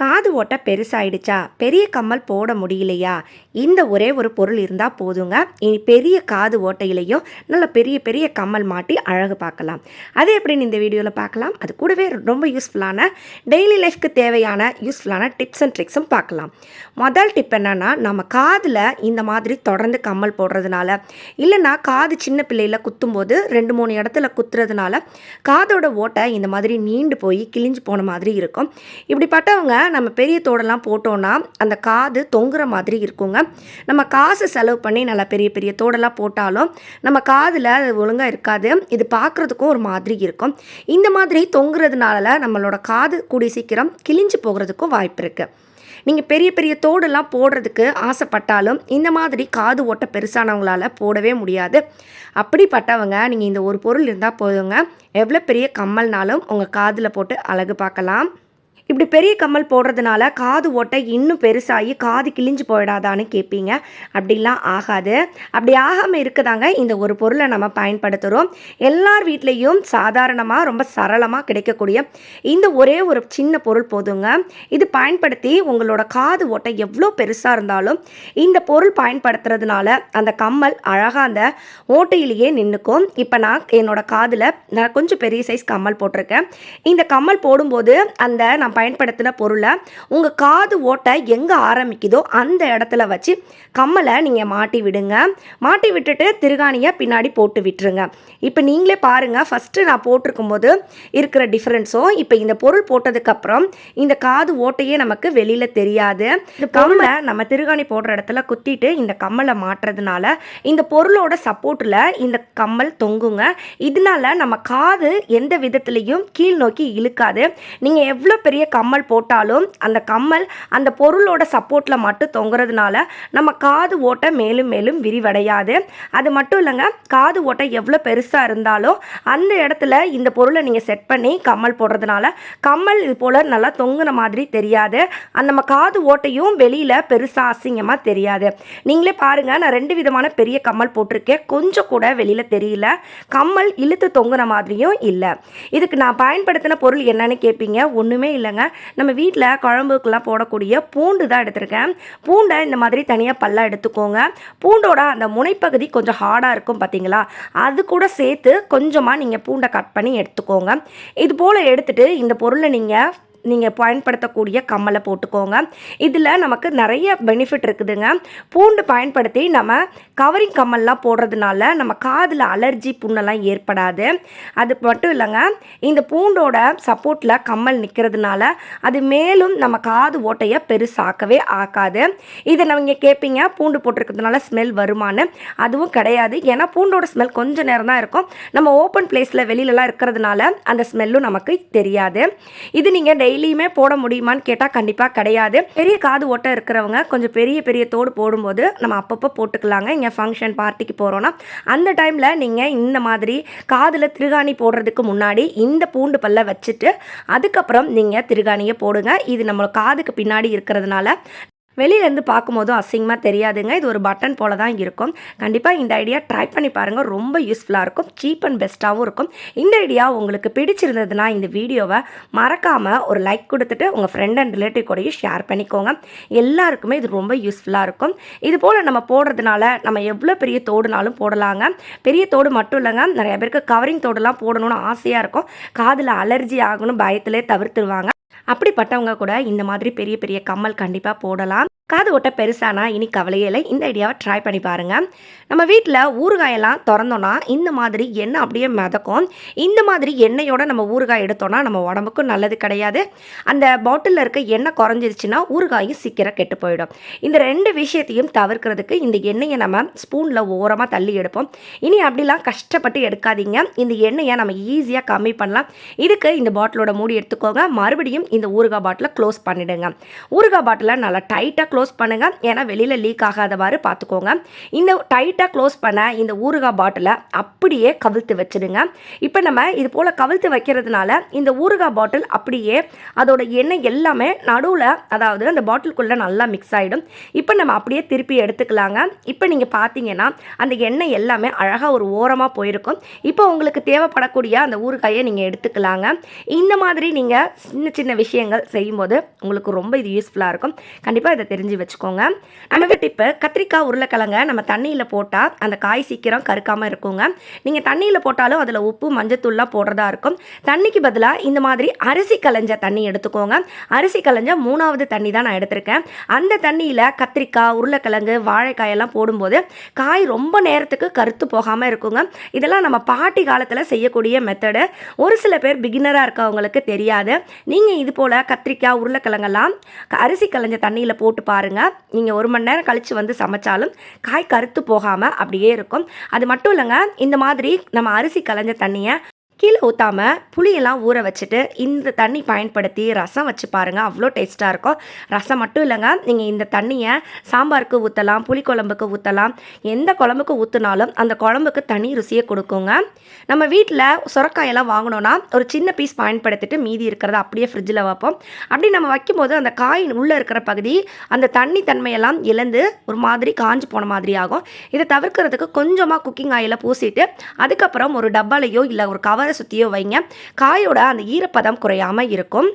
காது ஓட்டை பெருசாயிடுச்சா? பெரிய கம்மல் போட முடியலையா? இந்த ஒரே ஒரு பொருள் இருந்தால் போதுங்க. இனி பெரிய காது ஓட்டையிலையும் நல்ல பெரிய பெரிய கம்மல் மாட்டி அழகு பார்க்கலாம். அது எப்படின்னு இந்த வீடியோவில் பார்க்கலாம்? அது கூடவே ரொம்ப யூஸ்ஃபுல்லான டெய்லி லைஃப்க்கு தேவையான யூஸ்ஃபுல்லான டிப்ஸ் அண்ட் ட்ரிக்ஸும் பார்க்கலாம். முதல் டிப் என்னென்னா நம்ம காதில் இந்த மாதிரி தொடர்ந்து கம்மல் போடுறதுனால இல்லைன்னா காது சின்ன பிள்ளையில் குத்தும்போது ரெண்டு மூணு இடத்துல குத்துறதுனால காதோட ஓட்டை இந்த மாதிரி நீண்டு போய் கிழிஞ்சு போன மாதிரி இருக்கும். இப்படிப்பட்டவங்க நம்ம பெரிய தோடெல்லாம் போட்டோன்னா அந்த காது தொங்குற மாதிரி இருக்குங்க. நம்ம காசு செலவு பண்ணி நல்லா பெரிய பெரிய தோடெல்லாம் போட்டாலும் நம்ம காதில் அது ஒழுங்காக இருக்காது. இது பார்க்குறதுக்கும் ஒரு மாதிரி இருக்கும். இந்த மாதிரி தொங்குறதுனால நம்மளோட காது கூடி சீக்கிரம் கிழிஞ்சு போகிறதுக்கும் வாய்ப்பு இருக்குது நீங்கள் பெரிய பெரிய தோடெல்லாம் போடுறதுக்கு ஆசைப்பட்டாலும் இந்த மாதிரி காது ஓட்ட பெருசானவங்களால் போடவே முடியாது. அப்படிப்பட்டவங்க நீங்கள் இந்த ஒரு பொருள் இருந்தால் போதுங்க. எவ்வளோ பெரிய கம்மல்னாலும் உங்கள் காதில் போட்டு அழகு பார்க்கலாம். இப்படி பெரிய கம்மல் போடுறதுனால காது ஓட்டை இன்னும் பெருசாகி காது கிழிஞ்சு போயிடாதான்னு கேட்பீங்க அப்படிலாம் ஆகாது. அப்படி ஆகாமல் இருக்குதாங்க இந்த ஒரு பொருளை நம்ம பயன்படுத்துகிறோம் எல்லார் வீட்லேயும் சாதாரணமாக ரொம்ப சரளமாக கிடைக்கக்கூடிய இந்த ஒரே ஒரு சின்ன பொருள் போதுங்க. இது பயன்படுத்தி உங்களோட காது ஓட்டை எவ்வளோ பெருசாக இருந்தாலும் இந்த பொருள் பயன்படுத்துறதுனால அந்த கம்மல் அழகாக அந்த ஓட்டையிலேயே நின்றுக்கும் இப்போ நான் என்னோட காதில் நான் கொஞ்சம் பெரிய சைஸ் கம்மல் போட்டிருக்கேன். இந்த கம்மல் போடும்போது அந்த நான் பயன்படுத்தின பொருளை உங்கள் காது ஓட்டை எங்கே ஆரம்பிக்குதோ அந்த இடத்துல வச்சு கம்மலை நீங்கள் மாட்டி விடுங்க. மாட்டி விட்டுட்டு திருகாணியை பின்னாடி போட்டு விட்டுருங்க. இப்போ நீங்களே பாருங்கள் ஃபஸ்ட்டு நான் போட்டிருக்கும் போது இருக்கிற டிஃப்ரென்ஸும் இப்போ இந்த பொருள் போட்டதுக்கப்புறம் இந்த காது ஓட்டையே நமக்கு வெளியில் தெரியாது. பொருளை நம்ம திருகாணி போடுற இடத்துல குத்திட்டு இந்த கம்மலை மாட்டுறதுனால இந்த பொருளோட சப்போர்ட்டில் இந்த கம்மல் தொங்குங்க. இதனால நம்ம காது எந்த விதத்துலேயும் கீழ் நோக்கி இழுக்காது. நீங்கள் எவ்வளோ பெரிய கம்மல் போட்டாலும் அந்த கம்மல் அந்த பொருளோட சப்போர்ட்டில் மட்டும் தொங்குறதுனால நம்ம காது ஓட்டை மேலும் மேலும் விரிவடையாது. அது மட்டும் இல்லைங்க காது ஓட்டை எவ்வளோ பெருசாக இருந்தாலும் அந்த இடத்துல இந்த பொருளை நீங்கள் செட் பண்ணி கம்மல் போடுறதுனால கம்மல் இது போல் நல்லா தொங்குன மாதிரி தெரியாது. அந்த நம்ம காது ஓட்டையும் வெளியில் பெருசாக அசிங்கமாக தெரியாது. நீங்களே பாருங்கள் நான் ரெண்டு விதமான பெரிய கம்மல் போட்டிருக்கேன். கொஞ்சம் கூட வெளியில் தெரியல. கம்மல் இழுத்து தொங்குன மாதிரியும் இல்லை. இதுக்கு நான் பயன்படுத்தின பொருள் என்னன்னு கேட்பீங்க ஒன்றுமே இல்லைங்க. நம்ம வீட்டில் குழம்புக்கெல்லாம் போடக்கூடிய பூண்டு தான் எடுத்திருக்கேன். பூண்டை இந்த மாதிரி தனியாக பல்லா எடுத்துக்கோங்க. பூண்டோட அந்த முனைப்பகுதி கொஞ்சம் ஹார்டாக இருக்கும் பார்த்தீங்களா அது கூட சேர்த்து கொஞ்சமாக நீங்கள் பூண்டை கட் பண்ணி எடுத்துக்கோங்க. இது போல் எடுத்துகிட்டு இந்த பொருளை நீங்கள் நீங்கள் பயன்படுத்தக்கூடிய கம்மலை போட்டுக்கோங்க. இதில் நமக்கு நிறைய பெனிஃபிட் இருக்குதுங்க. பூண்டு பயன்படுத்தி நம்ம கவரிங் கம்மல்லாம் போடுறதுனால நம்ம காதில் அலர்ஜி புண்ணெல்லாம் ஏற்படாது. அது மட்டும் இல்லைங்க இந்த பூண்டோட சப்போர்ட்டில் கம்மல் நிற்கிறதுனால அது மேலும் நம்ம காது ஓட்டையை பெருசாக்கவே ஆக்காது. இதை நம்ம கேட்பீங்க பூண்டு போட்டிருக்கிறதுனால ஸ்மெல் வருமானு அதுவும் கிடையாது. ஏன்னா பூண்டோட ஸ்மெல் கொஞ்சம் நேரம் தான் இருக்கும். நம்ம ஓப்பன் பிளேஸில் வெளியிலலாம் இருக்கிறதுனால அந்த ஸ்மெல்லும் நமக்கு தெரியாது. இது நீங்கள் டெய்லியுமே போட முடியுமான்னு கேட்டால் கண்டிப்பாக கிடையாது. பெரிய காது ஓட்டை இருக்கிறவங்க கொஞ்சம் பெரிய பெரிய தோடு போடும்போது நம்ம அப்பப்போ போட்டுக்கலாங்க. இங்கே ஃபங்க்ஷன் பார்ட்டிக்கு போகிறோன்னா அந்த டைமில் நீங்கள் இந்த மாதிரி காதில் திருகாணி போடுறதுக்கு முன்னாடி இந்த பூண்டு பல்ல வச்சுட்டு அதுக்கப்புறம் நீங்கள் திருகாணியை போடுங்க. இது நம்ம காதுக்கு பின்னாடி இருக்கிறதுனால வெளியிலேருந்து பார்க்கும்போதும் அசிங்கமாக தெரியாதுங்க. இது ஒரு பட்டன் போல தான் இருக்கும். கண்டிப்பாக இந்த ஐடியா ட்ரை பண்ணி பாருங்கள் ரொம்ப யூஸ்ஃபுல்லாக இருக்கும். சீப் அண்ட் பெஸ்ட்டாகவும் இருக்கும். இந்த ஐடியா உங்களுக்கு பிடிச்சிருந்ததுன்னா இந்த வீடியோவை மறக்காமல் ஒரு லைக் கொடுத்துட்டு உங்கள் ஃப்ரெண்ட் அண்ட் ரிலேட்டிவ் கூடயும் ஷேர் பண்ணிக்கோங்க. எல்லாருக்குமே இது ரொம்ப யூஸ்ஃபுல்லாக இருக்கும். இது போல் நம்ம போடுறதுனால நம்ம எவ்வளோ பெரிய தோடுனாலும் போடலாங்க. பெரிய தோடு மட்டும் இல்லைங்க. நிறைய பேருக்கு கவரிங் தோடுலாம் போடணும்னு ஆசையாக இருக்கும். காதில் அலர்ஜி ஆகணும் பயத்திலே தவிர்த்துருவாங்க. அப்படிப்பட்டவங்க கூட இந்த மாதிரி பெரிய பெரிய கம்மல் கண்டிப்பாக போடலாம். காது ஓட்ட பெருசானா? இனி கவலையே இல்லை. இந்த ஐடியாவை ட்ரை பண்ணி பாருங்கள் நம்ம வீட்டில் ஊறுகாயெல்லாம் திறந்தோன்னா இந்த மாதிரி எண்ணெய் அப்படியே மிதக்கும். இந்த மாதிரி எண்ணெயோட நம்ம ஊறுகாய் எடுத்தோன்னா நம்ம உடம்புக்கும் நல்லது கிடையாது. அந்த பாட்டிலில் இருக்க எண்ணெய் குறைஞ்சிருச்சுன்னா ஊறுகாயும் சீக்கிரம் கெட்டு போயிடும். இந்த ரெண்டு விஷயத்தையும் தவிர்க்கிறதுக்கு இந்த எண்ணெயை நம்ம ஸ்பூனில் ஓரமாக தள்ளி எடுப்போம். இனி அப்படிலாம் கஷ்டப்பட்டு எடுக்காதீங்க. இந்த எண்ணெயை நம்ம ஈஸியாக கம்மி பண்ணலாம். இதுக்கு இந்த பாட்டிலோட மூடி எடுத்துக்கோங்க. மறுபடியும் இந்த ஊறுகாய் பாட்டிலை க்ளோஸ் பண்ணிவிடுங்க ஊறுகாய் பாட்டிலை நல்லா டைட்டாக க்ளோஸ் பண்ணுங்கள் ஏன்னா வெளியில் லீக் ஆகாதவாறு பார்த்துக்கோங்க. இந்த டைட்டாக க்ளோஸ் பண்ண இந்த ஊறுகாய் பாட்டிலை அப்படியே கவிழ்த்து வச்சிடுங்க. இப்போ நம்ம இது போல் கவிழ்த்து வைக்கிறதுனால இந்த ஊறுகாய் பாட்டில் அப்படியே அதோட எண்ணெய் எல்லாமே நடுவில் அதாவது அந்த பாட்டிலுக்குள்ளே நல்லா மிக்ஸ் ஆகிடும் இப்போ நம்ம அப்படியே திருப்பி எடுத்துக்கலாங்க. இப்போ நீங்கள் பார்த்தீங்கன்னா அந்த எண்ணெய் எல்லாமே அழகாக ஒரு ஓரமாக போயிருக்கும். இப்போ உங்களுக்கு தேவைப்படக்கூடிய அந்த ஊறுகாயை நீங்கள் எடுத்துக்கலாங்க. இந்த மாதிரி நீங்கள் சின்ன சின்ன விஷயங்கள் செய்யும்போது உங்களுக்கு ரொம்ப இது யூஸ்ஃபுல்லாக இருக்கும். கண்டிப்பாக இதை தெரிஞ்சு வச்சுக்கோங்க. நமக்கு டிப்பு கத்திரிக்காய் உருளைக்கிழங்க நம்ம தண்ணியில் போட்டால் அந்த காய் சீக்கிரம் கருக்காமல் இருக்குங்க. நீங்கள் தண்ணியில் போட்டாலும் அதில் உப்பு மஞ்சத்தூள்லாம் போடுறதா இருக்கும். தண்ணிக்கு பதிலாக இந்த மாதிரி அரிசி கலைஞ்ச தண்ணி எடுத்துக்கோங்க. அரிசி கலைஞ்ச மூணாவது தண்ணி தான் நான் எடுத்திருக்கேன். அந்த தண்ணியில் கத்திரிக்காய் உருளைக்கிழங்கு வாழைக்காயெல்லாம் போடும்போது காய் ரொம்ப நேரத்துக்கு கருத்து போகாமல் இருக்குங்க. இதெல்லாம் நம்ம பாட்டி காலத்தில் செய்யக்கூடிய மெத்தடு ஒரு சில பேர் பிகினராக இருக்கவங்களுக்கு தெரியாது. நீங்கள் இது போல் கத்திரிக்காய் உருளைக்கிழங்கெல்லாம் அரிசி கலைஞ்ச தண்ணியில் போட்டு பாருங்கள் பாருங்கள் நீங்கள் ஒரு மணி நேரம் கழித்து வந்து சமைச்சாலும் காய் கருத்து போகாமல் அப்படியே இருக்கும். அது மட்டும் இல்லைங்க இந்த மாதிரி நம்ம அரிசி கலைஞ்ச தண்ணியை கீழே ஊற்றாம புளியெல்லாம் ஊற வச்சுட்டு இந்த தண்ணி பயன்படுத்தி ரசம் வச்சு பாருங்கள் அவ்வளோ டேஸ்ட்டாக இருக்கும். ரசம் மட்டும் இல்லைங்க. நீங்கள் இந்த தண்ணியை சாம்பாருக்கு ஊற்றலாம் புளிக்குழம்புக்கு ஊற்றலாம் எந்த குழம்புக்கு ஊற்றினாலும் அந்த குழம்புக்கு தனி ருசியை கொடுக்குங்க. நம்ம வீட்டில் சுரக்காயெல்லாம் வாங்கினோன்னா ஒரு சின்ன பீஸ் பயன்படுத்திட்டு மீதி இருக்கிறத அப்படியே ஃப்ரிட்ஜில் வைப்போம். அப்படி நம்ம வைக்கும்போது அந்த காயின் உள்ளே இருக்கிற பகுதி அந்த தண்ணி தன்மையெல்லாம் இழந்து ஒரு மாதிரி காஞ்சு போன மாதிரி ஆகும். இதை தவிர்க்கிறதுக்கு கொஞ்சமாக குக்கிங் ஆயில பூசிட்டு அதுக்கப்புறம் ஒரு டப்பாலையோ இல்லை ஒரு கவர் சுற்றியோ வைங்க. காயோட அந்த ஈரப்பதம் குறையாமல் இருக்கும்.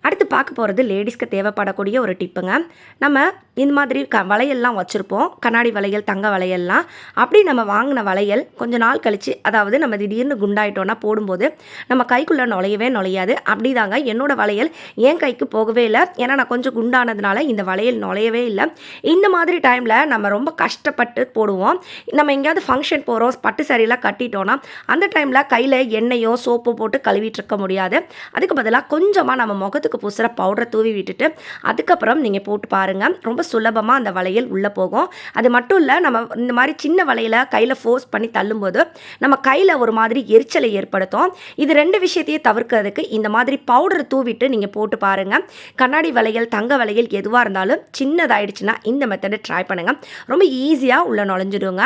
அடுத்து பார்க்க போகிறது லேடிஸ்க்கு தேவைப்படக்கூடிய ஒரு டிப்புங்க நம்ம இந்த மாதிரி க வளையல்லாம் வச்சுருப்போம். கண்ணாடி வளையல் தங்க வளையல்லாம். அப்படி நம்ம வாங்கின வளையல் கொஞ்சம் நாள் கழித்து அதாவது நம்ம திடீர்னு குண்டாயிட்டோன்னா போடும்போது நம்ம கைக்குள்ளே நுழையவே நுழையாது. அப்படி தாங்க என்னோடய வளையல். என் கைக்கு போகவே இல்லை. ஏன்னா நான் கொஞ்சம் குண்டானதுனால இந்த வளையல் நுழையவே இல்லை. இந்த மாதிரி டைமில் நம்ம ரொம்ப கஷ்டப்பட்டு போடுவோம். நம்ம எங்கேயாவது ஃபங்க்ஷன் போகிறோம் பட்டு சாரியெல்லாம் கட்டிட்டோன்னா அந்த டைமில் கையில் எண்ணெயோ சோப்போ போட்டு கழுவிட்டு இருக்க முடியாது. அதுக்கு பதிலாக கொஞ்சமாக நம்ம முகத்துக்கு பூசுகிற பவுடரை தூவி விட்டுட்டு அதுக்கப்புறம் நீங்கள் போட்டு பாருங்கள் ரொம்ப சுலபமாக அந்த வளையல் உள்ளே போகும். அது மட்டும் இல்லை நம்ம இந்த மாதிரி சின்ன வலையில் கையில் ஃபோர்ஸ் பண்ணி தள்ளும்போது நம்ம கையில் ஒரு மாதிரி எரிச்சலை ஏற்படுத்தும். இது ரெண்டு விஷயத்தையும் தவிர்க்கிறதுக்கு இந்த மாதிரி பவுடர் தூவிட்டு நீங்கள் போட்டு பாருங்கள் கண்ணாடி வளையல் தங்க வளையல் எதுவாக இருந்தாலும் சின்னதாயிடுச்சுன்னா இந்த மெத்தடை ட்ரை பண்ணுங்கள் ரொம்ப ஈஸியாக உள்ளே நுழைஞ்சிடுங்க.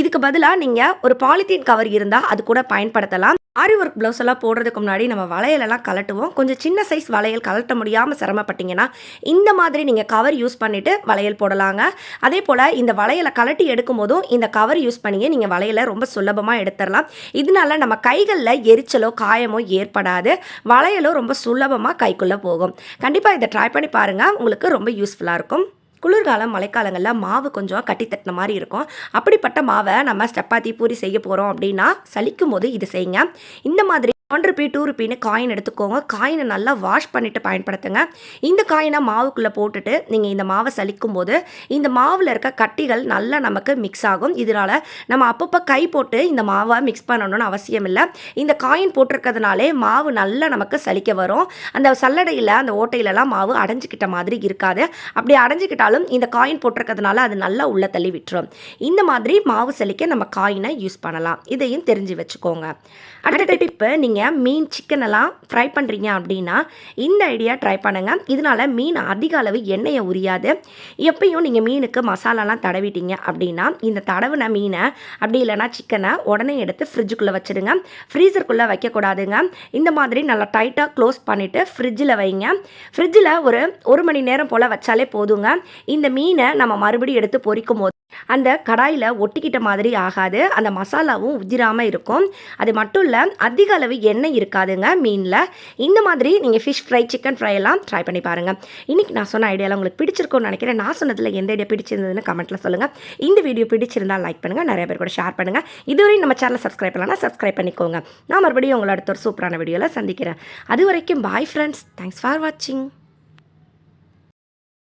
இதுக்கு பதிலாக நீங்கள் ஒரு பாலித்தீன் கவர் இருந்தால் அது கூட பயன்படுத்தலாம். ஆரி ஒர்க் ப்ளவுஸ் எல்லாம் போடுறதுக்கு முன்னாடி நம்ம வளையலெல்லாம் கலட்டுவோம் கொஞ்சம் சின்ன சைஸ் வளையல் கலட்ட முடியாமல் சிரமப்பட்டீங்கன்னா இந்த மாதிரி நீங்கள் கவர் யூஸ் பண்ணிவிட்டு வளையல் போடலாங்க. அதே போல் இந்த வளையலை கலட்டி எடுக்கும் போதும் இந்த கவர் யூஸ் பண்ணியே நீங்கள் வளையலை ரொம்ப சுலபமாக எடுத்துடலாம் இதனால நம்ம கைகளில் எரிச்சலோ காயமோ ஏற்படாது. வளையலும் ரொம்ப சுலபமாக கைக்குள்ளே போகும். கண்டிப்பாக இதை ட்ரை பண்ணி பாருங்கள் உங்களுக்கு ரொம்ப யூஸ்ஃபுல்லாக இருக்கும். குளிர்காலம் மழைக்காலங்களில் மாவு கொஞ்சம் கட்டி தட்டின மாதிரி இருக்கும். அப்படிப்பட்ட மாவை நம்ம சப்பாத்தி பூரி செய்ய போகிறோம் அப்படின்னா சலிக்கும் போது இது செய்யுங்க. இந்த மாதிரி ஒன் ருபி டூ ருபின்னு காயின் எடுத்துக்கோங்க. காயினை நல்லா வாஷ் பண்ணிவிட்டு பயன்படுத்துங்க. இந்த காயினை மாவுக்குள்ளே போட்டுட்டு நீங்கள் இந்த மாவை சலிக்கும் போது இந்த மாவில் இருக்க கட்டிகள் நல்லா நமக்கு மிக்ஸ் ஆகும். இதனால் நம்ம அப்பப்போ கை போட்டு இந்த மாவை மிக்ஸ் பண்ணணும்னு அவசியம் இல்லை. இந்த காயின் போட்டிருக்கிறதுனாலே மாவு நல்லா நமக்கு சலிக்க வரும். அந்த சல்லடையில் அந்த ஓட்டையிலலாம் மாவு அடைஞ்சிக்கிட்ட மாதிரி இருக்காது. அப்படி அடைஞ்சிக்கிட்டாலும் இந்த காயின் போட்டிருக்கிறதுனால அது நல்லா உள்ள தள்ளி விட்டுரும். இந்த மாதிரி மாவு சலிக்க நம்ம காயினை யூஸ் பண்ணலாம். இதையும் தெரிஞ்சு வச்சுக்கோங்க. அடுத்த டிப்பு நீங்கள் மீன் சிக்கன் எல்லாம் ஃப்ரை பண்ணுறீங்க அப்படின்னா இந்த ஐடியா ட்ரை பண்ணுங்கள் இதனால் மீன் அதிக அளவு எண்ணெயை உரியாது. எப்பயும் நீங்கள் மீனுக்கு மசாலாலாம் தடவிட்டீங்க அப்படின்னா இந்த தடவின மீனை அப்படி இல்லைன்னா சிக்கனை உடனே எடுத்து ஃப்ரிட்ஜுக்குள்ளே வச்சுருங்க ஃப்ரீசருக்குள்ளே வைக்கக்கூடாதுங்க. இந்த மாதிரி நல்லா டைட்டாக க்ளோஸ் பண்ணிவிட்டு ஃப்ரிட்ஜில் வைங்க. ஃப்ரிட்ஜில் ஒரு ஒரு மணி நேரம் போல் வச்சாலே போதுங்க. இந்த மீனை நம்ம மறுபடியும் எடுத்து பொரிக்கும் போது அந்த கடாயில் ஒட்டிக்கிட்ட மாதிரி ஆகாது. அந்த மசாலாவும் உதிராமல் இருக்கும். அது மட்டும் இல்லை அதிக அளவு எண்ணெய் இருக்காதுங்க மீனில். இந்த மாதிரி நீங்கள் ஃபிஷ் ஃப்ரை சிக்கன் ஃப்ரை எல்லாம் ட்ரை பண்ணி பாருங்கள் இன்றைக்கி நான் சொன்ன ஐடியாவில் உங்களுக்கு பிடிச்சிருக்கோன்னு நினைக்கிறேன். நான் சொன்னதில் எந்த ஐடியா பிடிச்சிருந்ததுன்னு கமெண்ட்டில் சொல்லுங்கள் இந்த வீடியோ பிடிச்சிருந்தால் லைக் பண்ணுங்கள் நிறைய பேர் கூட ஷேர் பண்ணுங்கள் இதுவரை நம்ம சேனலை சப்ஸ்கிரைப் பண்ணலாம் சப்ஸ்கிரைப் பண்ணிக்கோங்க. நான் மறுபடியும் உங்களை அடுத்த ஒரு சூப்பரான வீடியோவில் சந்திக்கிறேன். அது வரைக்கும் பாய் ஃப்ரெண்ட்ஸ் தேங்க்ஸ் ஃபார் வாட்சிங்